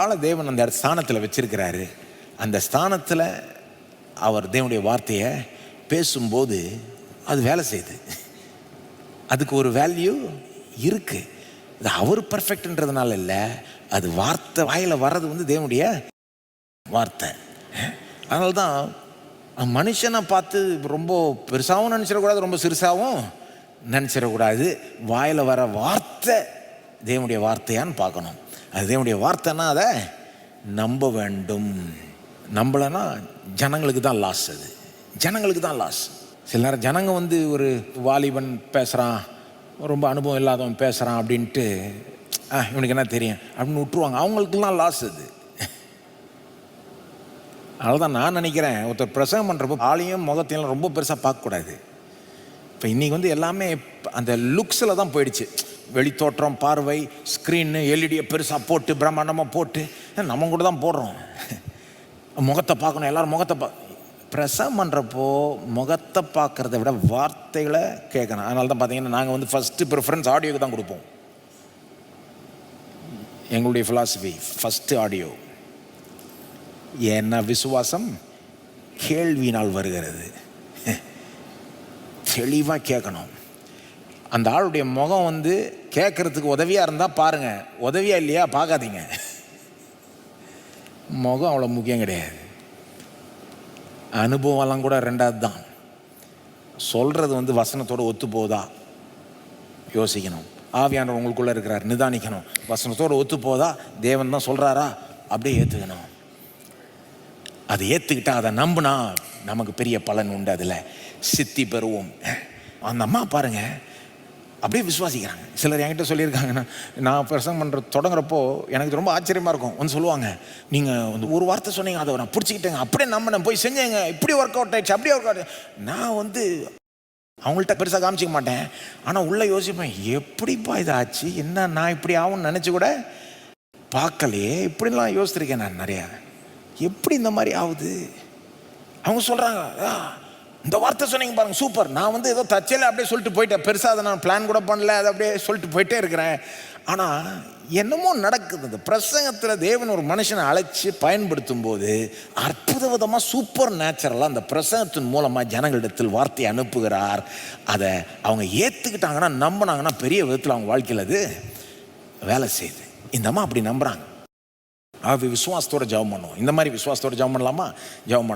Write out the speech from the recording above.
ஆள தேவன் அந்த ஸ்தானத்தில் வச்சிருக்கிறாரு. அந்த ஸ்தானத்தில் அவர் தேவனுடைய வார்த்தையை பேசும்போது அது வேலை செய்யுது. அதுக்கு ஒரு வேல்யூ இருக்குது அவர் பர்ஃபெக்ட்ன்றதுனால இல்லை அது வார்த்தை வாயில் வர்றது வந்து தேவனுடைய வார்த்தை. அதனால தான் மனுஷனை பார்த்து ரொம்ப பெருசாகவும் நினச்சிடக்கூடாது ரொம்ப சிறுசாகவும் நினச்சிடக்கூடாது. வாயில் வர வார்த்தை தேவனுடைய வார்த்தையான்னு பார்க்கணும். அது தேவனுடைய வார்த்தைன்னா அதை நம்ப வேண்டும். நம்பலைன்னா ஜனங்களுக்கு தான் லாஸ் அது. ஜனங்களுக்கு தான் லாஸ் சில நேரம் ஜனங்க வந்து ஒரு வாலிபன் பேசுகிறான் ரொம்ப அனுபவம் இல்லாதவன் பேசுகிறான் அப்படின்ட்டு ஆ இவனுக்கு என்ன தெரியும்? அப்படின்னு விட்டுருவாங்க. அவங்களுக்குலாம் லாஸ் அது. அதனால்தான் நான் நினைக்கிறேன். ஒருத்தர் பிரசங்கம் பண்ணுறப்போ ஆளையும் முகத்தையும் ரொம்ப பெருசாக பார்க்கக்கூடாது. இப்போ இன்றைக்கி வந்து எல்லாமே அந்த லுக்ஸில் தான் போயிடுச்சு. வெளித்தோற்றம் பார்வை ஸ்க்ரீனு எல்இடியை பெருசாக போட்டு பிரம்மாண்டமாக போட்டு நம்ம கூட தான் போடுறோம். முகத்தை பார்க்கணும் எல்லோரும் முகத்தை பா பிரசவம் பண்ணுறப்போ முகத்தை பார்க்குறத விட வார்த்தைகளை கேட்கணும். அதனால தான் பார்த்தீங்கன்னா நாங்கள் வந்து ஃபஸ்ட்டு ப்ரிஃபரன்ஸ் ஆடியோக்கு தான் கொடுப்போம். எங்களுடைய ஃபிலாசபி ஃபஸ்ட்டு ஆடியோ ஏன்னா விசுவாசம் கேள்வியினால் வருகிறது. தெளிவாக கேட்கணும். அந்த ஆளுடைய முகம் வந்து கேட்குறதுக்கு உதவியாக இருந்தால் பாருங்கள் உதவியாக இல்லையா பார்க்காதீங்க. முகம் அவ்வளோ முக்கியம் கிடையாது. அனுபவம்லாம் கூட ரெண்டாவது தான். சொல்கிறது வந்து வசனத்தோடு ஒத்து போதா? யோசிக்கணும். ஆவியானவர் உங்களுக்குள்ளே இருக்கிறார் நிதானிக்கணும். வசனத்தோடு ஒத்து போதா? தேவன் தான் சொல்கிறாரா அப்படியே ஏற்றுக்கணும் அதை ஏற்றுக்கிட்டா அதை நம்பினா நமக்கு பெரிய பலன் உண்டு அதில். சித்தி பெறுவோம். அந்த அம்மா பாருங்கள் அப்படியே விசுவாசிக்கிறாங்க. சிலர் என்கிட்ட சொல்லியிருக்காங்கன்னா நான் பிரசங்கம் பண்ணுற தொடங்குறப்போ எனக்கு ரொம்ப ஆச்சரியமாக இருக்கும். வந்து சொல்லுவாங்க நீங்கள் வந்து ஒரு வார்த்தை சொன்னீங்க அதை நான் பிடிச்சிக்கிட்டேங்க. அப்படியே நம்பினேன் போய் செஞ்சேங்க. இப்படி ஒர்க் அவுட் ஆயிடுச்சு அப்படியே ஒர்க் அவுட் நான் வந்து அவங்கள்ட்ட பெருசாக காமிச்சிக்க மாட்டேன். ஆனால் உள்ளே யோசிப்பேன் எப்படிப்பா இது ஆச்சு? என்ன நான் இப்படி ஆகும்னு நினச்சி கூட பார்க்கலையே. இப்படிலாம் யோசிச்சிருக்கேன் நான் நிறையா. எப்படி இந்த மாதிரி ஆகுது? அவங்க சொல்கிறாங்க இந்த வார்த்தை சொன்னீங்க பாருங்க சூப்பர். நான் வந்து ஏதோ தச்சையில் அப்படியே சொல்லிட்டு போயிட்டேன். பெருசாக அதை நான் பிளான் கூட பண்ணல அதை அப்படியே சொல்லிட்டு போயிட்டே இருக்கிறேன். ஆனால் என்னமோ நடக்குது. இந்த பிரசங்கத்தில் தேவன் ஒரு மனுஷனை அழைச்சி பயன்படுத்தும் போது அற்புத விதமாக சூப்பர் நேச்சுரலாக அந்த பிரசங்கத்தின் மூலமாக ஜனங்களிடத்தில் வார்த்தையை அனுப்புகிறார். அதை அவங்க ஏற்றுக்கிட்டாங்கன்னா நம்பினாங்கன்னா பெரிய விதத்தில் அவங்க வாழ்க்கையில் அது வேலை செய்யுது. இந்த அம்மா அப்படி நம்புகிறாங்க அவ விசுவாசத்தோட ஜெபம் பண்ணுவோம். இந்த மாதிரி விசுவாசத்தோட ஜெபம் பண்ணலாமா? ஜெபம் பண்ணலாம்